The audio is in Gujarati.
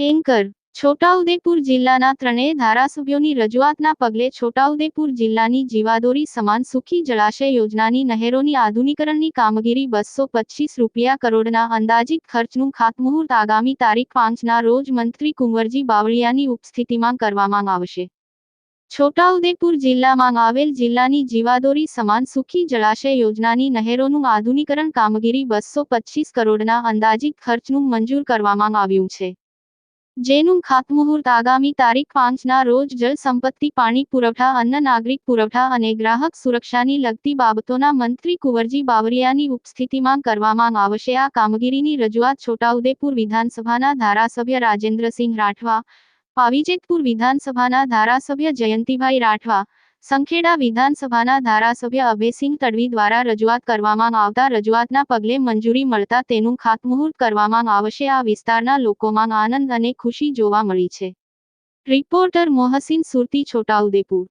એન્કર છોટાઉદેપુર જિલ્લાના ત્રણેય ધારાસભ્યોની રજૂઆતના પગલે છોટાઉદેપુર જિલ્લાની જીવાદોરી સમાન સુખી જળાશય યોજનાની નહેરોની આધુનિકરણની કામગીરી બસો પચીસ રૂપિયા કરોડના અંદાજિત ખર્ચનું ખાતમુહૂર્ત આગામી તારીખ પાંચના રોજ મંત્રી કુંવરજી બાવળિયાની ઉપસ્થિતિમાં કરવામાં આવશે. છોટાઉદેપુર જિલ્લામાં આવેલ જિલ્લાની જીવાદોરી સમાન સુખી જળાશય યોજનાની નહેરોનું આધુનિકરણ કામગીરી બસો કરોડના અંદાજિત ખર્ચનું મંજૂર કરવામાં આવ્યું છે. જેનું ખાતમુહૂર્ત આગામી તારીખ પાંચના રોજ જળ સંપત્તિ, પાણી પુરવઠા, અન્ન, નાગરિક પુરવઠા અને ગ્રાહક સુરક્ષાની લગતી બાબતોના મંત્રી કુંવરજી બાવરિયાની ઉપસ્થિતિમાં કરવામાં આવશે. આ કામગીરીની રજૂઆત છોટાઉદેપુર વિધાનસભાના ધારાસભ્ય રાજેન્દ્રસિંહ રાઠવા, પાવીજેતપુર વિધાનસભાના ધારાસભ્ય જયંતિભાઈ રાઠવા સંખેડા વિધાનસભાના ધારાસભ્ય અભયસિંહ તડવી દ્વારા રજૂઆત કરવામાં આવતા રજૂઆતના પગલે મંજૂરી મળતા તેનું ખાતમુહૂર્ત કરવામાં આવશે. આ વિસ્તારના લોકોમાં આનંદ અને ખુશી જોવા મળી છે. રિપોર્ટર મોહસિન સુરતી, છોટાઉદેપુર.